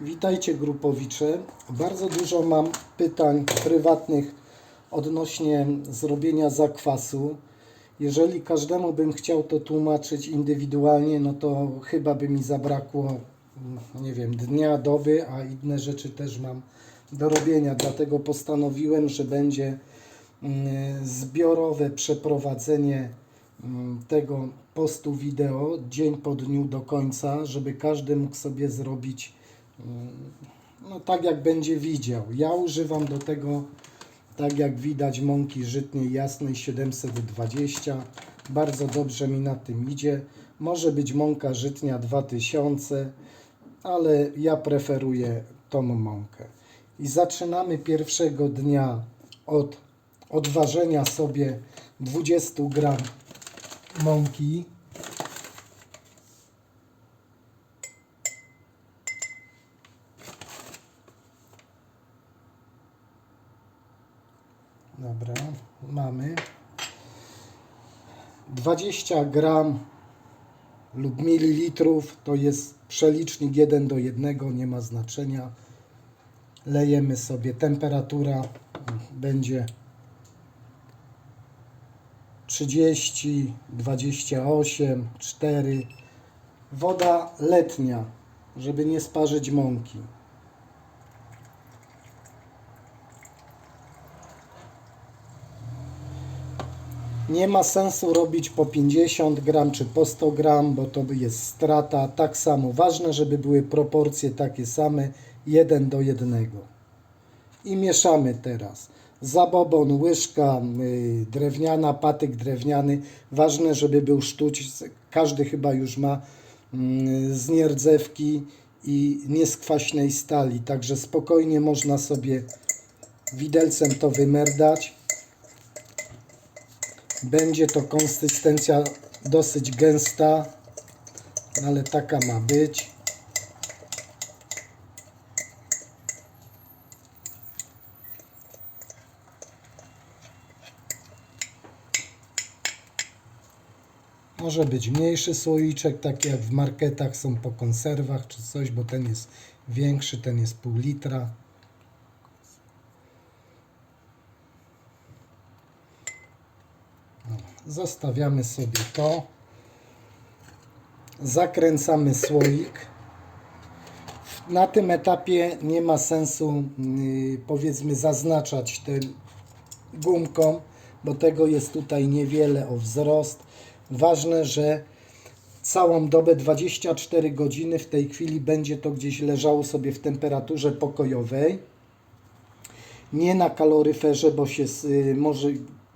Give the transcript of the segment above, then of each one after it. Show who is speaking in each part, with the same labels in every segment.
Speaker 1: Witajcie grupowicze. Bardzo dużo mam pytań prywatnych odnośnie zrobienia zakwasu. Jeżeli każdemu bym chciał to tłumaczyć indywidualnie, no to chyba by mi zabrakło, mm, nie wiem, dnia, doby, a inne rzeczy też mam do robienia. Dlatego postanowiłem, że będzie mm, zbiorowe przeprowadzenie mm, tego postu wideo dzień po dniu do końca, żeby każdy mógł sobie zrobić no tak jak będzie widział. Ja używam do tego tak jak widać mąki żytniej jasnej 720. Bardzo dobrze mi na tym idzie. Może być mąka żytnia 2000, ale ja preferuję tą mąkę. I zaczynamy pierwszego dnia od odważenia sobie 20 gram mąki. Dobra, mamy 20 gram lub mililitrów to jest przelicznik 1 do 1, nie ma znaczenia. Lejemy sobie, temperatura będzie 30, 28, 4. Woda letnia, żeby nie sparzyć mąki. Nie ma sensu robić po 50 gram czy po 100 gram, bo to jest strata. Tak samo ważne, żeby były proporcje takie same, 1 do 1. I mieszamy teraz. Zabobon, łyżka y, drewniana, patyk drewniany. Ważne, żeby był sztuć. Każdy chyba już ma y, z nierdzewki i nieskwaśnej stali. Także spokojnie można sobie widelcem to wymerdać. Będzie to konsystencja dosyć gęsta, ale taka ma być. Może być mniejszy słoiczek, taki jak w marketach są po konserwach czy coś, bo ten jest większy, ten jest pół litra. Zostawiamy sobie to. Zakręcamy słoik. Na tym etapie nie ma sensu yy, powiedzmy zaznaczać tym gumką, bo tego jest tutaj niewiele o wzrost. Ważne, że całą dobę 24 godziny w tej chwili będzie to gdzieś leżało sobie w temperaturze pokojowej nie na kaloryferze, bo się y, może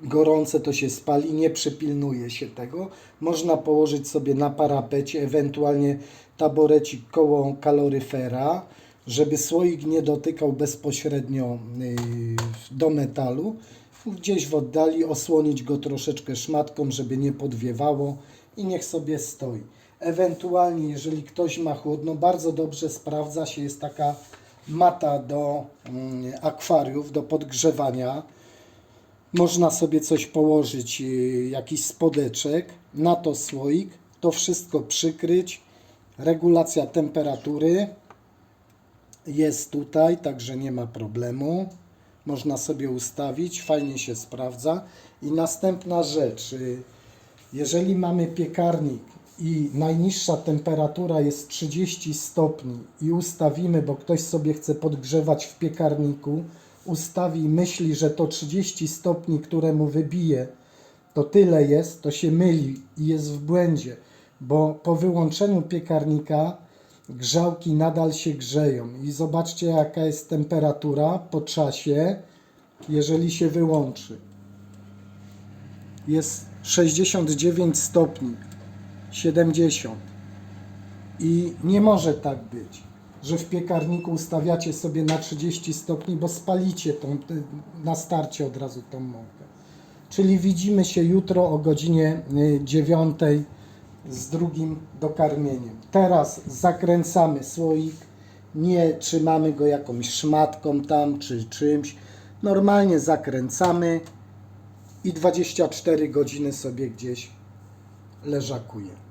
Speaker 1: gorące to się spali, nie przypilnuje się tego. Można położyć sobie na parapecie, ewentualnie taborecik koło kaloryfera, żeby słoik nie dotykał bezpośrednio y, do metalu. Gdzieś w oddali osłonić go troszeczkę szmatką, żeby nie podwiewało i niech sobie stoi. Ewentualnie, jeżeli ktoś ma chłodno, bardzo dobrze sprawdza się, jest taka mata do mm, akwariów, do podgrzewania. Można sobie coś położyć, y, jakiś spodeczek, na to słoik, to wszystko przykryć. Regulacja temperatury jest tutaj, także nie ma problemu. Można sobie ustawić, fajnie się sprawdza. I następna rzecz, y, jeżeli mamy piekarnik i najniższa temperatura jest 30 stopni i ustawimy, bo ktoś sobie chce podgrzewać w piekarniku, ustawi myśli, że to 30 stopni, które mu wybije, to tyle jest, to się myli i jest w błędzie, bo po wyłączeniu piekarnika grzałki nadal się grzeją. I zobaczcie, jaka jest temperatura po czasie, jeżeli się wyłączy. Jest 69 stopni, 70. I nie może tak być, że w piekarniku ustawiacie sobie na 30 stopni, bo spalicie tą, na starcie od razu tą mąkę. Czyli widzimy się jutro o godzinie y, 9 z drugim dokarmieniem. Teraz zakręcamy słoik, nie trzymamy go jakąś szmatką tam czy czymś. Normalnie zakręcamy i 24 godziny sobie gdzieś leżakuje.